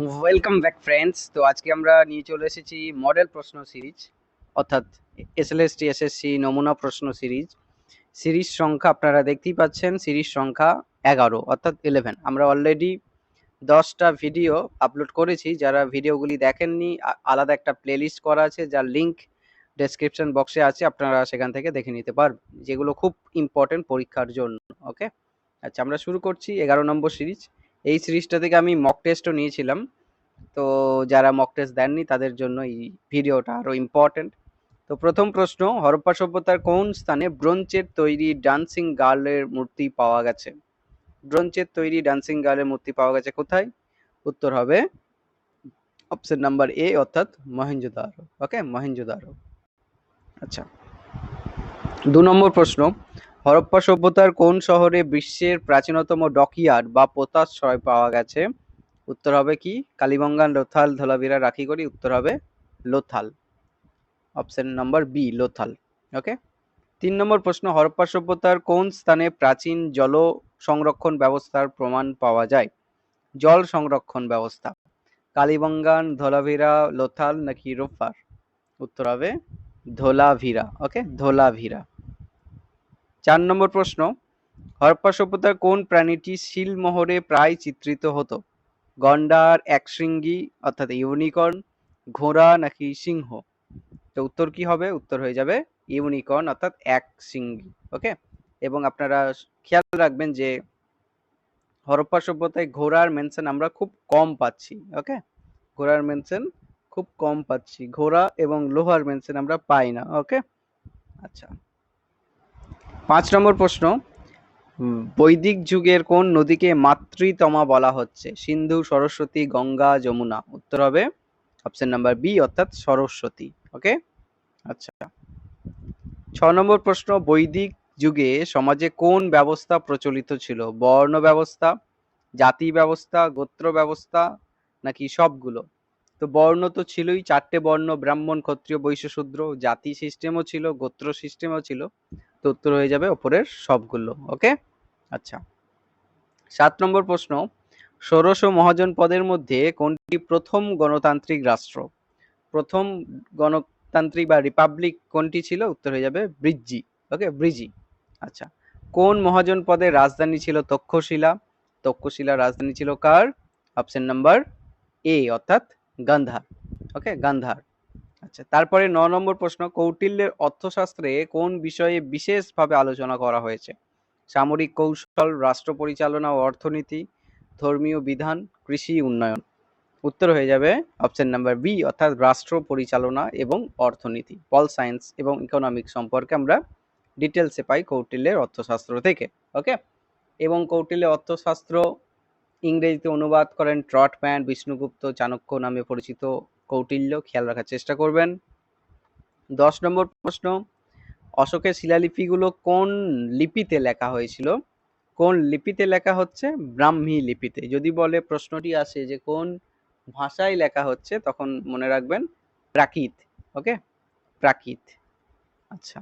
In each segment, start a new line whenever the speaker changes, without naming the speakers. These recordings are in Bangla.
ওয়েলকাম ব্যাক ফ্রেন্ডস তো আজকে আমরা নিয়ে চলে এসেছি মডেল প্রশ্ন সিরিজ অর্থাৎ এসএলএসটি এসএসসি নমুনা প্রশ্ন সিরিজ সিরিজ সংখ্যা আপনারা দেখতেই পাচ্ছেন সিরিজ সংখ্যা এগারো, অর্থাৎ ইলেভেন আমরা অলরেডি দশটা ভিডিও আপলোড করেছি, যারা ভিডিওগুলি দেখেননি আলাদা একটা প্লেলিস্ট করা আছে, যার লিঙ্ক ডেসক্রিপশন বক্সে আছে, আপনারা সেখান থেকে দেখে নিতে পারবেন, যেগুলো খুব ইম্পর্টেন্ট পরীক্ষার জন্য ওকে আচ্ছা আমরা শুরু করছি এগারো নম্বর সিরিজ এই সিরিজটা থেকে আমি মক টেস্টও নিয়েছিলাম। তো যারা মক টেস্ট দেননি, তাদের জন্য এই ভিডিওটা আরও ইম্পর্টেন্ট তো প্রথম প্রশ্ন, হরপ্পা সভ্যতার কোন স্থানে ব্রোঞ্চের তৈরি ডান্সিং গার্লের মূর্তি পাওয়া গেছে? ব্রোঞ্চের তৈরি ডান্সিং গার্লের মূর্তি পাওয়া গেছে কোথায়? উত্তর হবে অপশন নাম্বার এ অর্থাৎ মহেঞ্জোদারো ওকে মহেঞ্জোদারো আচ্ছা দু নম্বর প্রশ্ন হরপ্পা সভ্যতার কোন শহরে বিশ্বের প্রাচীনতম ডকইয়ার্ড বা পোতাশ্রয় পাওয়া গেছে? উত্তর হবে কি? কালীবঙ্গান লোথাল, ধোলাভিরা, রাখিগড়ি। উত্তর হবে Lothal. Option number B Lothal. Okay তিন নম্বর প্রশ্ন, হরপ্পা সভ্যতার কোন স্থানে প্রাচীন জল সংরক্ষণ ব্যবস্থার প্রমাণ পাওয়া যায়? জল সংরক্ষণ ব্যবস্থা। কালীবঙ্গান ধোলাভিরা, লোথাল নাকি রোফার? উত্তর হবে ধোলাভিরা। ওকে ধোলাভিরা। চার নম্বর প্রশ্ন, হরপ্পা সভ্যতার কোন প্রাণীটি শিলমোহরে প্রায় চিত্রিত হতো? গন্ডার, একশৃঙ্গি, অর্থাৎ ইউনিকর্ন ঘোড়া নাকি সিংহ? তো উত্তর কি হবে? উত্তর হয়ে যাবে ইউনিকর্ন অর্থাৎ এক সিঙ্গি ওকে? এবং আপনারা খেয়াল রাখবেন যে হরপ্পা সভ্যতায় ঘোড়ার মেনশন আমরা খুব কম পাচ্ছি, ওকে? ঘোড়ার মেনশন খুব কম পাচ্ছি, ঘোড়া এবং লোহার মেনশন আমরা পাই না, ওকে? আচ্ছা। পাঁচ নম্বর প্রশ্ন, বৈদিক যুগের কোন নদীকে মাতৃতমা বলা হচ্ছে? সিন্ধু, সরস্বতী, গঙ্গা, যমুনা। উত্তর হবে অপশন নাম্বার বি অর্থাৎ সরস্বতী। ওকে আচ্ছা। ছ নম্বর প্রশ্ন, বৈদিক যুগে সমাজে কোন ব্যবস্থা প্রচলিত ছিল? বর্ণ ব্যবস্থা, জাতি ব্যবস্থা, গোত্র ব্যবস্থা, নাকি সবগুলো? তো বর্ণ তো ছিলই, চারটে বর্ণ, ব্রাহ্মণ, ক্ষত্রিয় বৈশ্য শূদ্র জাতি সিস্টেমও ছিল, গোত্র সিস্টেমও ছিল। তো উত্তর হয়ে যাবে ওপরের সবগুলো, ওকে? আচ্ছা। সাত নম্বর প্রশ্ন, ষোড়শ মহাজন পদের মধ্যে কোনটি প্রথম গণতান্ত্রিক রাষ্ট্র? প্রথম গণতান্ত্রিক বা রিপাবলিক কোনটি ছিল? উত্তর হয়ে যাবে ব্রিজি ওকে? ব্রিজি আচ্ছা। কোন মহাজন পদের রাজধানী ছিল তক্ষশিলা? তক্ষশিলা রাজধানী ছিল কার? অপশন নাম্বার এ, অর্থাৎ গান্ধার, ওকে? গান্ধার। আচ্ছা তারপরে ন নম্বর প্রশ্ন, কৌটিল্যের অর্থশাস্ত্রে কোন বিষয়ে বিশেষভাবে আলোচনা করা হয়েছে? সামরিক কৌশল, রাষ্ট্র পরিচালনা ও অর্থনীতি, ধর্মীয় বিধান, কৃষি উন্নয়ন। উত্তর হয়ে যাবে অপশন নাম্বার বি, অর্থাৎ রাষ্ট্র পরিচালনা এবং অর্থনীতি। পল সায়েন্স এবং ইকোনমিক সম্পর্কে আমরা ডিটেলসে পাই কৌটিল্যের অর্থশাস্ত্র থেকে, ওকে? এবং কৌটিল্যের অর্থশাস্ত্র ইংরেজিতে অনুবাদ করেন ট্রটম্যান, বিষ্ণুগুপ্ত, চাণক্য নামে পরিচিত কৌটিল্য খেয়াল রাখার চেষ্টা করবেন। দশ নম্বর প্রশ্ন, অশোকের শিলালিপিগুলো কোন লিপিতে লেখা হয়েছিল? কোন লিপিতে লেখা হচ্ছে? ব্রাহ্মী লিপিতে। যদি বলে প্রশ্নটি আসে যে কোন ভাষায় লেখা হচ্ছে, তখন মনে রাখবেন প্রাকৃত, ওকে? প্রাকৃত। আচ্ছা।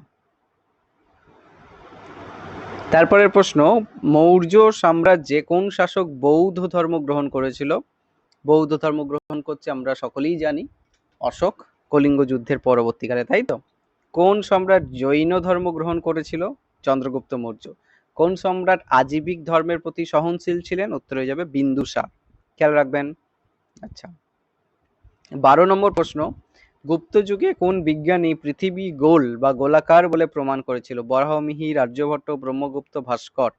তারপরের প্রশ্ন, মৌর্য সাম্রাজ্যে কোন শাসক বৌদ্ধ ধর্ম গ্রহণ করেছিল? বৌদ্ধ ধর্ম গ্রহণ করছে, আমরা সকলেই জানি। অশোক কলিঙ্গ যুদ্ধের পরবর্তীকালে, তাই তো? কোন সম্রাট জৈন ধর্ম গ্রহণ করেছিল? চন্দ্রগুপ্ত মৌর্য। কোন সম্রাট আজীবিক ধর্মের প্রতি সহনশীল ছিলেন? উত্তর হয়ে যাবে বিন্দুসার খেয়াল রাখবেন। আচ্ছা। বারো নম্বর প্রশ্ন। গুপ্ত যুগে কোন বিজ্ঞানী পৃথিবী গোল বা গোলাকার বলে প্রমাণ করেছিল? বরাহমিহির আর্যভট্ট ব্রহ্মগুপ্ত, ভাস্কর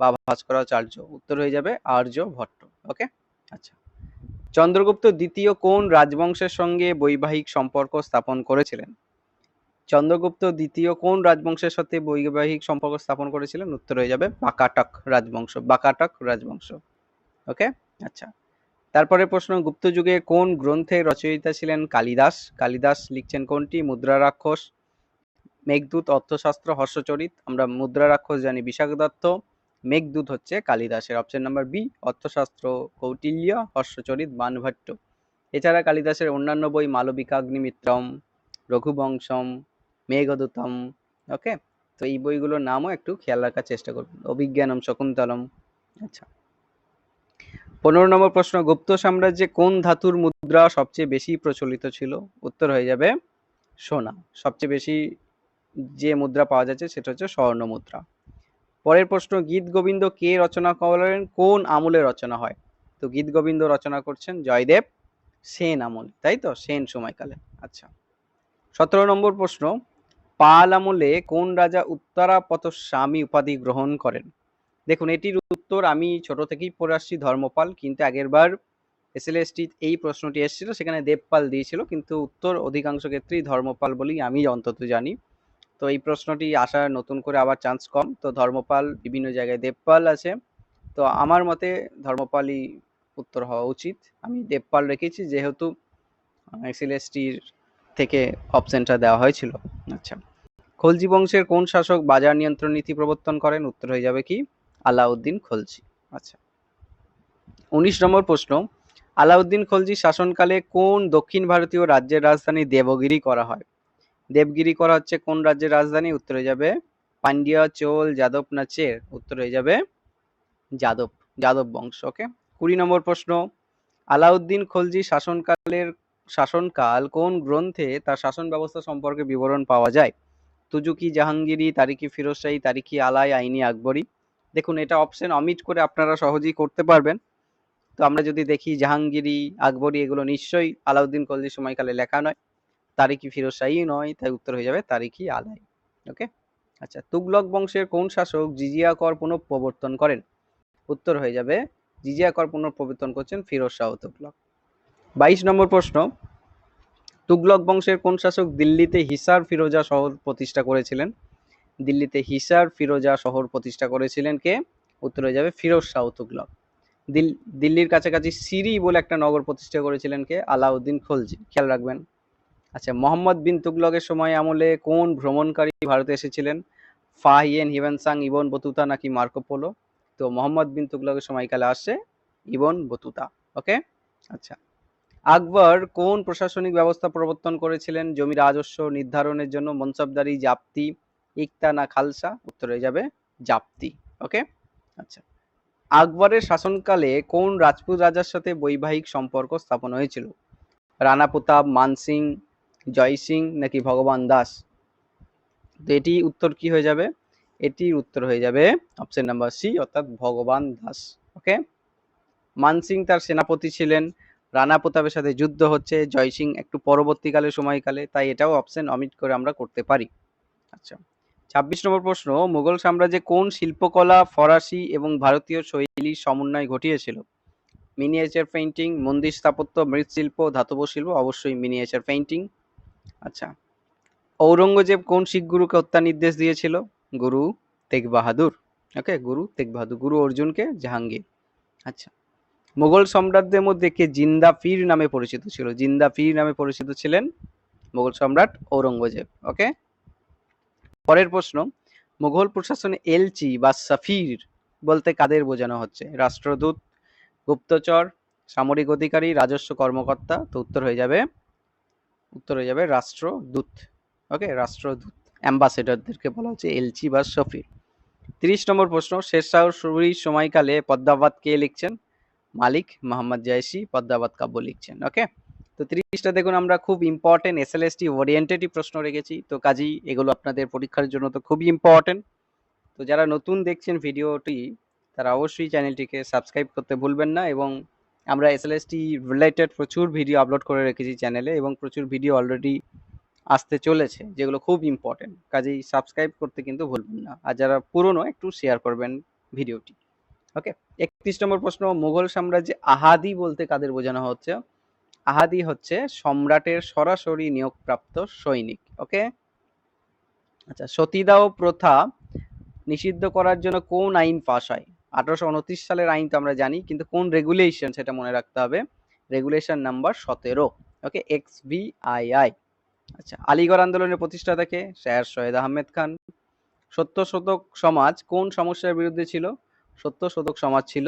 বা ভাস্করাচার্য। উত্তর হয়ে যাবে আর্যভট্ট। ওকে? আচ্ছা। চন্দ্রগুপ্ত দ্বিতীয় কোন রাজবংশের সঙ্গে বৈবাহিক সম্পর্ক স্থাপন করেছিলেন? চন্দ্রগুপ্ত দ্বিতীয় কোন রাজবংশের সাথে বৈবাহিক সম্পর্ক স্থাপন করেছিলেন? উত্তর হয়ে যাবে বাকাটক রাজবংশ বাকাটক রাজবংশ। ওকে? আচ্ছা। তারপরে প্রশ্ন, গুপ্ত যুগে কোন গ্রন্থের রচয়িতা ছিলেন কালিদাস? কালিদাস লিখছেন কোনটি? মুদ্রা রাক্ষস, মেঘদূত, অর্থশাস্ত্র, হর্ষচরিত। আমরা মুদ্রা রাক্ষস জানি বিশাখ দত্ত। মেঘদূত হচ্ছে কালিদাসের। Option number B Arthashastra, Kautilya, Harshacharita, Banabhatta. এছাড়া কালিদাসের অন্যান্য বই মালবিকাগ্নিমিত্রম রঘুবংশম, মেঘদূতম ওকে তো এই বইগুলোর নামও একটু খেয়াল রাখার চেষ্টা করবেন অভিজ্ঞানম, শকুন্তলম আচ্ছা। পনেরো নম্বর প্রশ্ন, গুপ্ত সাম্রাজ্যে কোন ধাতুর মুদ্রা সবচেয়ে বেশি প্রচলিত ছিল? উত্তর হয়ে যাবে সোনা। সবচেয়ে বেশি যে মুদ্রা পাওয়া যাচ্ছে, সেটা হচ্ছে স্বর্ণ মুদ্রা পরের প্রশ্ন, গীত গোবিন্দ কে রচনা করেন? কোন আমলে রচনা হয়? তো গীত গোবিন্দ রচনা করছেন জয়দেব সেন আমল, তাই তো? সেন সময়কালে। আচ্ছা। সতেরো নম্বর প্রশ্ন, পাল আমলে কোন রাজা উত্তরাপত স্বামী উপাধি গ্রহণ করেন? দেখুন, এটির উত্তর আমি ছোট থেকেই পড়ে আসছি ধর্মপাল, কিন্তু আগের বার এসএলএসটি এই প্রশ্নটি এসেছিল, সেখানে দেবপাল দিয়েছিল, কিন্তু উত্তর অধিকাংশ ক্ষেত্রেই ধর্মপাল বলেই আমি অন্তত জানি। তো এই প্রশ্নটি আসার নতুন করে আবার চান্স কম। তো ধর্মপাল, বিভিন্ন জায়গায় দেবপাল আছে। তো আমার মতে ধর্মপালই উত্তর হওয়া উচিত। আমি দেবপাল রেখেছি, যেহেতু এসএলএসটির থেকে অপশনটা দেওয়া হয়েছিল। আচ্ছা। খলজি বংশের কোন শাসক বাজার নিয়ন্ত্রণ নীতি প্রবর্তন করেন? উত্তর হয়ে যাবে কি? আলাউদ্দিন খলজি। আচ্ছা। উনিশ নম্বর প্রশ্ন। আলাউদ্দিন খলজি শাসনকালে কোন দক্ষিণ ভারতীয় রাজ্যের রাজধানী দেবগিরি করা হয়? দেবগিরি করা হচ্ছে কোন রাজ্যের রাজধানী? উত্তর হয়ে যাবে পান্ডিয়া, চোল, যাদব না চের? উত্তর হয়ে যাবে যাদব যাদব বংশ ওকে কুড়ি নম্বর প্রশ্ন, আলাউদ্দিন খলজি শাসনকালের, শাসনকাল কোন গ্রন্থে তার শাসন ব্যবস্থা সম্পর্কে বিবরণ পাওয়া যায়? তুজুকি, জাহাঙ্গীরি তারিকি ফিরোজশাহী তারিকি আলাই, আইনি আকবরী। দেখুন, এটা অপশন অমিট করে আপনারা সহজেই করতে পারবেন। তো আমরা যদি দেখি জাহাঙ্গীরি, আকবরী, এগুলো নিশ্চয়ই আলাউদ্দিন খলজির সময়কালে লেখা নয়। তারিকি ফিরোজশাহী নয়? তাই উত্তর হয়ে যাবে তারিকি আলাই ওকে আচ্ছা তুগলক বংশের কোন শাসক জিজিয়া কর পুনঃপ্রবর্তন করেন? উত্তর হয়ে যাবে জিজিয়া কর পুনঃপ্রবর্তন করছেন ফিরোজ শাহ তুগলক। বাইশ নম্বর প্রশ্ন, তুগলক বংশের কোন শাসক দিল্লিতে হিসার ফিরোজা শহর প্রতিষ্ঠা করেছিলেন? দিল্লিতে হিসার ফিরোজা শহর প্রতিষ্ঠা করেছিলেন কে? উত্তর হয়ে যাবে ফিরোজ শাহ তুগলক। দিল্লির কাছাকাছি সিরি বলে একটা নগর প্রতিষ্ঠা করেছিলেন কে? আলাউদ্দিন খলজি, খেয়াল রাখবেন। আচ্ছা মোহাম্মদ বিন তুগলকের সময় আমলে কোন ভ্রমণকারী ভারতে এসেছিলেন? Fahien Hiuen Tsang Ibn Battuta নাকি মার্কো পোলো? তো মোহাম্মদ বিন তুগলকের সময়কালে আসে ইবন বতুতা, ওকে? আচ্ছা আকবর কোন প্রশাসনিক ব্যবস্থা প্রবর্তন করেছিলেন? জমি রাজস্ব নির্ধারণের জন্য মনসবদারি, জাপ্তি, ইকতা না খালসা? উত্তর যাবে জাপ্তি, ওকে? আচ্ছা আকবরের শাসনকালে কোন রাজপুত রাজার সাথে বৈবাহিক সম্পর্ক স্থাপন হয়েছিল? রানা প্রতাপ মানসিং জয় সিং নাকি ভগবান দাস? তো এটি উত্তর কি হয়ে যাবে? এটির উত্তর হয়ে যাবে অপশন নাম্বার সি অর্থাৎ ভগবান দাস ওকে মানসিং তার সেনাপতি ছিলেন, রানা প্রতাপের সাথে যুদ্ধ হচ্ছে, জয় সিং একটু পরবর্তীকালে, সময়কালে, তাই এটাও অপশন অমিট করে আমরা করতে পারি। আচ্ছা ছাব্বিশ নম্বর প্রশ্ন, মুঘল সাম্রাজ্যে কোন শিল্পকলা, ফরাসি এবং ভারতীয় শৈলীর সমন্বয় ঘটিয়েছিল? মিনিয়েচার পেইন্টিং মন্দির স্থাপত্য, মৃৎশিল্প, ধাতব শিল্প, অবশ্যই মিনিয়েচার পেইন্টিং আচ্ছা। ঔরঙ্গজেব কোন শিখ গুরুকে হত্যা নির্দেশ দিয়েছিল? গুরু তেগ বাহাদুর ওকে গুরু তেগ বাহাদুর গুরু অর্জুনকে জাহাঙ্গীর। আচ্ছা। মোগল সম্রাটদের মধ্যে কে জিন্দা পীর নামে পরিচিত ছিল? জিন্দা পীর নামে পরিচিত ছিলেন মোগল সম্রাট ঔরঙ্গজেব। ওকে পরের প্রশ্ন, মোগল প্রশাসনে এলচি বা সাফির বলতে কাদের বোঝানো হচ্ছে? রাষ্ট্রদূত, গুপ্তচর, সামরিক অধিকারী, রাজস্ব কর্মকর্তা, তো উত্তর হয়ে যাবে উত্তর হয়ে যাবে রাষ্ট্রদূত। ওকে রাষ্ট্রদূত। অ্যাম্বাসেডরদেরকে বলা হচ্ছে এলচি বা সফির তিরিশ নম্বর প্রশ্ন শেরশাহ সুরির সময়কালে পদ্মাবাদ কে লিখছেন? মালিক মোহাম্মদ জায়সি পদ্মাবাদ কাব্য লিখছেন। ওকে তো তিরিশটা দেখুন, আমরা খুব important S L S T ওরিয়েন্টেডই প্রশ্ন রেখেছি। তো কাজেই এগুলো আপনাদের পরীক্ষার জন্য তো খুবই ইম্পর্টেন্ট তো যারা নতুন দেখছেন ভিডিওটি তারা অবশ্যই চ্যানেলটিকে সাবস্ক্রাইব করতে ভুলবেন না এবং আমরা S L S T related প্রচুর ভিডিও আপলোড করে রেখেছি চ্যানেলে এবং প্রচুর ভিডিও অলরেডি আসতে চলেছে, যেগুলো খুব ইম্পর্টেন্ট কাজেই সাবস্ক্রাইব করতে কিন্তু ভুলবেন না। আর যারা পুরনো, একটু শেয়ার করবেন ভিডিওটি ওকে একত্রিশ নম্বর প্রশ্ন, মুঘল সাম্রাজ্যে আহাদি বলতে কাদের বোঝানো হচ্ছে? আহাদি হচ্ছে সম্রাটের সরাসরি নিয়োগপ্রাপ্ত সৈনিক। ওকে আচ্ছা সতীদাহ প্রথা নিষিদ্ধ করার জন্য কোন আইন পাস হয়? আঠারোশো উনত্রিশ সালের আইন তো আমরা জানি, কিন্তু কোন রেগুলেশন সেটা মনে রাখতে হবে? রেগুলেশন নাম্বার সতেরো ওকে এক্স আচ্ছা আলিগড় আন্দোলনের প্রতিষ্ঠাতাকে শায়ার সৈয়দ আহমেদ খান। সত্য শতক সমাজ কোন সমস্যার বিরুদ্ধে ছিল? সত্য শতক সমাজ ছিল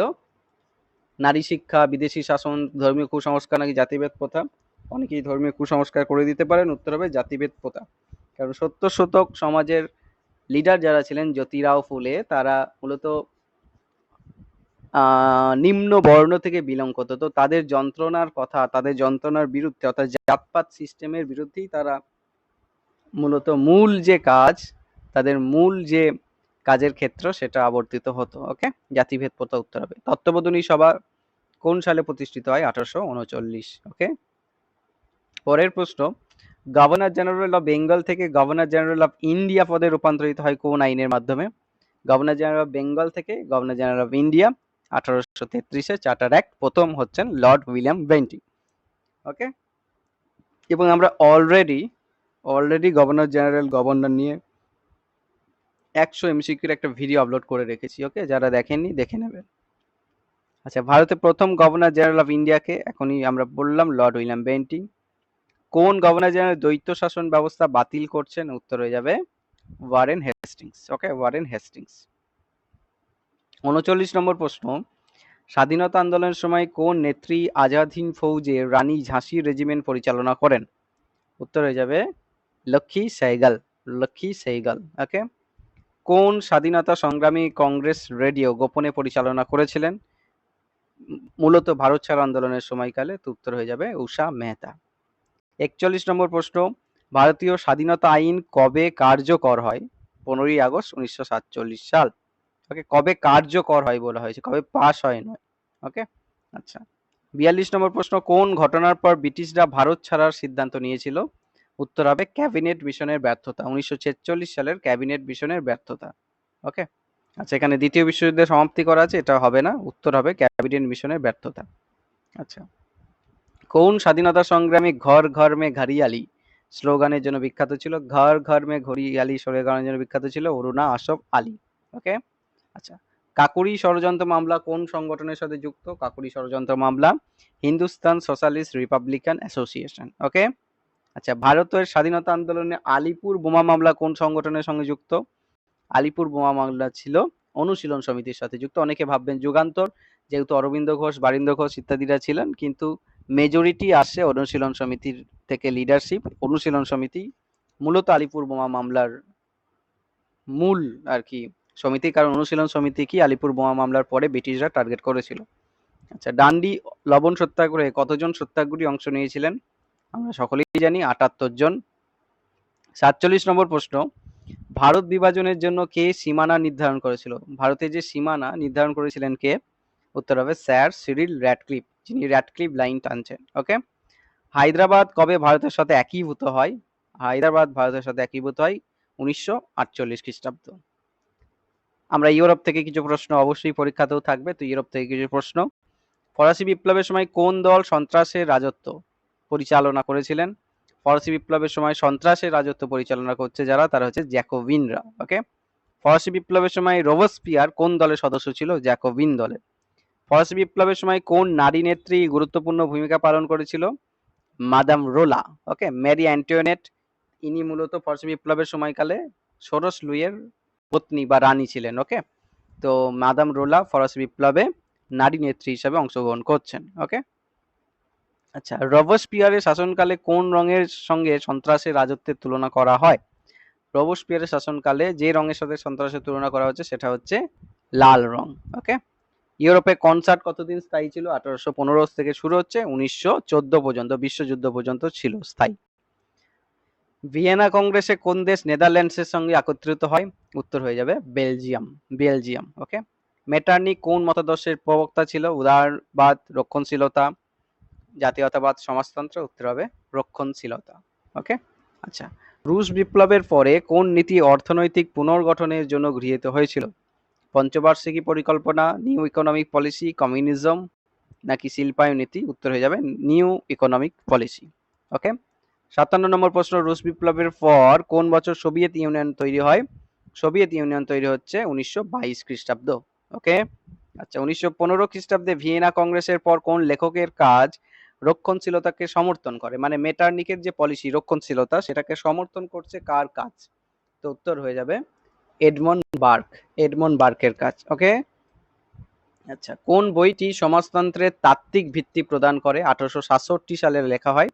নারী শিক্ষা, বিদেশি শাসন, ধর্মীয় কুসংস্কার নাকি জাতিভেদ প্রথা? অনেকেই ধর্মীয় কুসংস্কার করে দিতে পারেন, উত্তর হবে জাতিভেদ প্রথা। কারণ সত্য শতক সমাজের লিডার যারা ছিলেন জ্যোতিরাও ফুলে, তারা মূলত নিম্ন বর্ণ থেকে বিলং করতো। তো তাদের যন্ত্রণার কথা, তাদের যন্ত্রণার বিরুদ্ধে, অর্থাৎ জাতপাত সিস্টেমের বিরুদ্ধেই তারা মূলত মূল যে কাজ, তাদের মূল যে কাজের ক্ষেত্র সেটা আবর্তিত হতো, ওকে? জাতিভেদ প্রথা উত্তর হবে। তত্ত্ববোধনী সভা কোন সালে প্রতিষ্ঠিত হয়? আঠারোশো উনচল্লিশ, ওকে? পরের প্রশ্ন, গভর্নর জেনারেল অফ বেঙ্গল থেকে গভর্নর জেনারেল অফ ইন্ডিয়া পদে রূপান্তরিত হয় কোন আইনের মাধ্যমে? গভর্নর জেনারেল অফ বেঙ্গল থেকে গভর্নর জেনারেল অফ ইন্ডিয়া আঠারোশো তেত্রিশে চার্টার অ্যাক্ট প্রথম হচ্ছেন লর্ড উইলিয়াম বেন্টিং, ওকে? এবং আমরা already already governor general, governor নিয়ে একশো এমসিকিউর একটা ভিডিও আপলোড করে রেখেছি, ওকে? যারা দেখেননি, দেখে নেবেন। আচ্ছা ভারতের প্রথম গভর্নর জেনারেল অফ ইন্ডিয়াকে এখনই আমরা বললাম লর্ড উইলিয়াম বেন্টিং। কোন গভর্নর জেনারেল দ্বৈত শাসন ব্যবস্থা বাতিল করছেন? উত্তর হয়ে যাবে Warren Hastings, okay? Warren Hastings. উনচল্লিশ নম্বর প্রশ্ন, স্বাধীনতা আন্দোলনের সময় কোন নেত্রী আজাদ হিন্দ ফৌজে রানী ঝাঁসি রেজিমেন্ট পরিচালনা করেন? উত্তর হয়ে যাবে লক্ষ্মী সেহগাল লক্ষ্মী সেহগাল ওকে কোন স্বাধীনতা সংগ্রামী কংগ্রেস রেডিও গোপনে পরিচালনা করেছিলেন? মূলত ভারত ছাড় আন্দোলনের সময়কালে উত্তর হয়ে যাবে উষা মেহতা। একচল্লিশ নম্বর প্রশ্ন, ভারতীয় স্বাধীনতা আইন কবে কার্যকর হয়? পনেরোই আগস্ট উনিশশো সাতচল্লিশ সাল। ওকে, কবে কার্যকর হয় বলা হয়েছে? কবে পাস হয় নয়। ওকে? আচ্ছা। বিয়াল্লিশ নম্বর প্রশ্ন, কোন ঘটনার পর ব্রিটিশরা ভারত ছাড়ার সিদ্ধান্ত নিয়েছিল? উত্তর হবে, ক্যাবিনেট মিশনের ব্যর্থতা, উনিশশো ছেচল্লিশ সালের ক্যাবিনেট মিশনের ব্যর্থতা। ওকে? আচ্ছা এখানে দ্বিতীয় বিশ্বযুদ্ধের সমাপ্তি করা আছে, এটা হবে না। উত্তর হবে, ক্যাবিনেট মিশনের ব্যর্থতা। আচ্ছা। কোন স্বাধীনতা সংগ্রামী ঘর ঘর মে ঘরিয়ালি স্লোগানের জন্য বিখ্যাত ছিল, ঘর ঘর মে ঘরিয়ালি স্লোগানের জন্য বিখ্যাত ছিল, অরুণা আশফ আলী। ওকে? আচ্ছা কাকুরি ষড়যন্ত্র মামলা কোন সংগঠনের সাথে যুক্ত? কাকুরি ষড়যন্ত্র মামলা, Hindustan socialist republican association, okay? আচ্ছা ভারতের স্বাধীনতা আন্দোলনে আলিপুর বোমা মামলা কোন সংগঠনের সঙ্গে যুক্ত? আলিপুর বোমা মামলা ছিল অনুশীলন সমিতির সাথে যুক্ত, অনেকে ভাববেন যুগান্তর, যেহেতু অরবিন্দ ঘোষ বারিন্দ্র ঘোষ ইত্যাদিরা ছিলেন, কিন্তু মেজরিটি আসে অনুশীলন সমিতির থেকে লিডারশিপ অনুশীলন সমিতি, মূলত আলিপুর বোমা মামলার মূল আর কি সমিতি, কারণ অনুশীলন সমিতি কি আলিপুর বোমা মামলার পরে ব্রিটিশরা টার্গেট করেছিল। আচ্ছা ডান্ডি লবণ সত্যাগ্রহে কতজন সত্যাগ্রহী অংশ নিয়েছিলেন? আমরা সকলেই জানি আটাত্তর জন। সাতচল্লিশ নম্বর প্রশ্ন, ভারত বিভাজনের জন্য কে সীমানা নির্ধারণ করেছিল? ভারতে যে সীমানা নির্ধারণ করেছিলেন কে? উত্তর হবে স্যার সিরিল র্যাডক্লিফ, যিনি র্যাডক্লিফ লাইন টানছেন, ওকে? হায়দ্রাবাদ কবে ভারতের সাথে একীভূত হয়? হায়দ্রাবাদ ভারতের সাথে একীভূত হয় উনিশশো আটচল্লিশ খ্রিস্টাব্দ। আমরা ইউরোপ থেকে কিছু প্রশ্ন অবশ্যই পরীক্ষাতেও থাকবে, তো ইউরোপ থেকে কিছু প্রশ্ন। ফরাসি বিপ্লবের সময় কোন দল সন্ত্রাসের রাজত্ব পরিচালনা করেছিলেন? ফরাসি বিপ্লবের সময় সন্ত্রাসের রাজত্ব পরিচালনা করছে যারা, তারা হচ্ছে জ্যাকোবিনরা ওকে ফরাসি বিপ্লবের সময় রোবসপিয়ার কোন দলের সদস্য ছিল? জ্যাকোবিন দলের ফরাসি বিপ্লবের সময় কোন নারী নেত্রী গুরুত্বপূর্ণ ভূমিকা পালন করেছিল? মাদাম রোলা ওকে ম্যারি অ্যান্টিওনেট ইনি মূলত ফরাসি বিপ্লবের সময়কালে সোরস লুইয়ের পত্নী বা রানী ছিলেন ওকে তো মাদাম রোলা ফরাসি বিপ্লবে নারী নেত্রী হিসাবে অংশগ্রহণ করছেন ওকে আচ্ছা রবসপিয়ারের শাসনকালে কোন রঙের সঙ্গে সন্ত্রাসের রাজত্বের তুলনা করা হয়? রবসপিয়ারের শাসনকালে যে রঙের সাথে সন্ত্রাসের তুলনা করা হচ্ছে সেটা হচ্ছে লাল রং ওকে ইউরোপে কনসার্ট কতদিন স্থায়ী ছিল? আঠারোশো পনেরো থেকে শুরু হচ্ছে, উনিশশো চোদ্দ পর্যন্ত, বিশ্বযুদ্ধ পর্যন্ত ছিল স্থায়ী। ভিয়েনা কংগ্রেসে কোন দেশ নেদারল্যান্ডসের সঙ্গে একত্রিত হয়? উত্তর হয়ে যাবে বেলজিয়াম বেলজিয়াম ওকে মেটার্নি কোন মতাদর্শের প্রবক্তা ছিল? উদারবাদ, রক্ষণশীলতা, জাতীয়তাবাদ, সমাজতন্ত্র, উত্তর হবে রক্ষণশীলতা ওকে আচ্ছা রুশ বিপ্লবের পরে কোন নীতি অর্থনৈতিক পুনর্গঠনের জন্য গৃহীত হয়েছিল? পঞ্চবার্ষিকী পরিকল্পনা নিউ ইকোনমিক পলিসি কমিউনিজম নাকি শিল্পায়ন নীতি? উত্তর হয়ে যাবে নিউ ইকোনমিক পলিসি ওকে সাতান্ন নম্বর প্রশ্ন, রুশ বিপ্লবের পর কোন বছর সোভিয়েত ইউনিয়ন তৈরি হয়? সোভিয়েত ইউনিয়ন তৈরি হচ্ছে উনিশশো বাইশ খ্রিস্টাব্দ ওকে আচ্ছা উনিশশো পনেরো খ্রিস্টাব্দে ভিয়েনা কংগ্রেসের পর কোন লেখকের কাজ রক্ষণশীলতাকে সমর্থন করে? মানে মেটার্নিকের যে পলিসি রক্ষণশীলতা, সেটাকে সমর্থন করছে কার কাজ? তো উত্তর হয়ে যাবে এডমন বার্ক, এডমন বার্কের কাজ ওকে আচ্ছা কোন বইটি সমাজতন্ত্রের তাত্ত্বিক ভিত্তি প্রদান করে? আঠারোশো সাতষট্টি সালে লেখা হয়।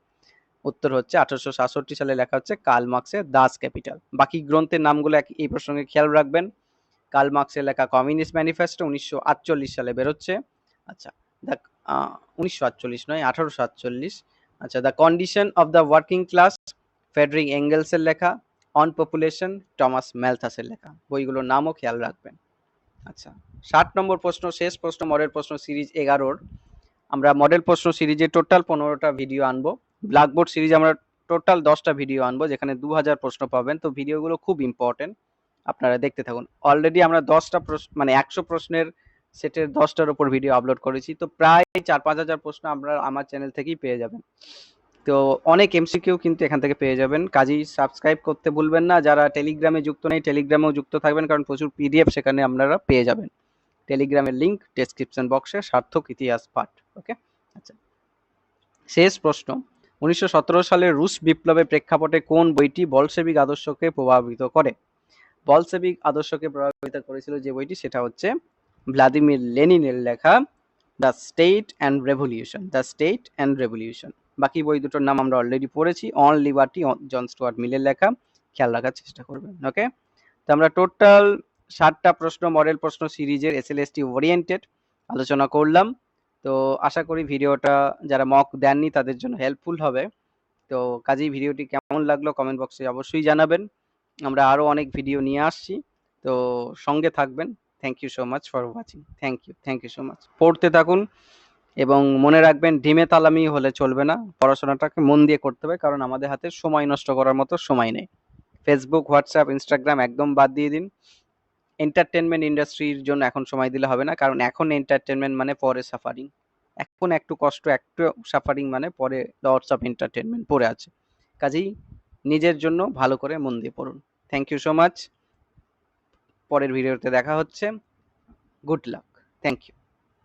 উত্তর হচ্ছে আঠারোশো সাতষট্টি সালে লেখা হচ্ছে কার্ল মার্কসের দাস ক্যাপিটাল। বাকি গ্রন্থের নামগুলো এই প্রসঙ্গে খেয়াল রাখবেন। কার্ল মার্কসের লেখা কমিউনিস্ট ম্যানিফেস্টো উনিশশো আটচল্লিশ সালে বেরোচ্ছে। আচ্ছা দ্য উনিশশো আটচল্লিশ নয়, আঠারোশো আচ্ছা the condition of the working class Friedrich এঙ্গেলসের লেখা। অন পপুলেশন, টমাস ম্যালথাসের লেখা। বইগুলোর নামও খেয়াল রাখবেন। আচ্ছা ষাট নম্বর প্রশ্ন, শেষ প্রশ্ন, মডেল প্রশ্ন সিরিজ এগারোর। আমরা মডেল প্রশ্ন সিরিজে টোটাল পনেরোটা ভিডিও আনব। ব্ল্যাকবোর্ড সিরিজ আমরা টোটাল দশটা ভিডিও আনব, যেখানে দু হাজার প্রশ্ন পাবেন। তো ভিডিওগুলো খুব ইম্পর্টেন্ট আপনারা দেখতে থাকুন। অলরেডি আমরা দশটা প্রশ্ন মানে একশো প্রশ্নের সেটের দশটার উপর ভিডিও আপলোড করেছি। তো প্রায় চার, পাঁচ হাজার প্রশ্ন আপনারা আমার চ্যানেল থেকেই পেয়ে যাবেন। তো অনেক এমসিকিউ কিন্তু এখান থেকে পেয়ে যাবেন। কাজেই সাবস্ক্রাইব করতে ভুলবেন না। যারা টেলিগ্রামে যুক্ত নেই টেলিগ্রামেও যুক্ত থাকবেন, কারণ প্রচুর পিডিএফ সেখানে আপনারা পেয়ে যাবেন। টেলিগ্রামের লিঙ্ক ডেসক্রিপশন বক্সে সার্থক ইতিহাস পাঠ ওকে আচ্ছা শেষ প্রশ্ন। উনিশশো সালের রুশ বিপ্লবের প্রেক্ষাপটে কোন বইটি বলসেবিক আদর্শকে প্রভাবিত করে? বলসেবিক আদর্শকে প্রভাবিত করেছিল যে বইটি, সেটা হচ্ছে ভ্লাদিমির লেনিনের লেখা the state and revolution, the state and revolution. বাকি বই দুটোর নাম আমরা অলরেডি পড়েছি, অন লিবার্টি জন স্টুয়ার্ট মিলের লেখা। খেয়াল রাখার চেষ্টা করবেন, ওকে? তো আমরা টোটাল ষাটটা প্রশ্ন, মডেল প্রশ্ন সিরিজের এসএলএসটি ওরিয়েন্টেড আলোচনা করলাম। তো আশা করি ভিডিওটা যারা মক দেননি তাদের জন্য হেল্পফুল হবে। তো কাজেই ভিডিওটি কেমন লাগল কমেন্ট বক্সে অবশ্যই জানাবেন। আমরা আরও অনেক ভিডিও নিয়ে আসছি। তো সঙ্গে থাকবেন। Thank you so much for watching thank you thank you so much পড়তে থাকুন এবং মনে রাখবেন, ডিমে তালামি হলে চলবে না। পড়াশোনাটাকে মন দিয়ে করতে হবে কারণ আমাদের হাতে সময় নষ্ট করার মতো সময় নেই। ফেসবুক হোয়াটসঅ্যাপ ইনস্টাগ্রাম একদম বাদ দিয়ে দিন। এন্টারটেনমেন্ট ইন্ডাস্ট্রির জন্য এখন সময় দিলে হবে না। কারণ এখন এন্টারটেনমেন্ট মানে পরে সাফারিং এখন একটু কষ্ট, একটু সাফারিং মানে পরে লর্ডস অফ এন্টারটেনমেন্ট পড়ে আছে। কাজেই নিজের জন্য ভালো করে মন দিয়ে পড়ুন। থ্যাংক ইউ সো মাচ পরের ভিডিওতে দেখা হচ্ছে। Good luck thank you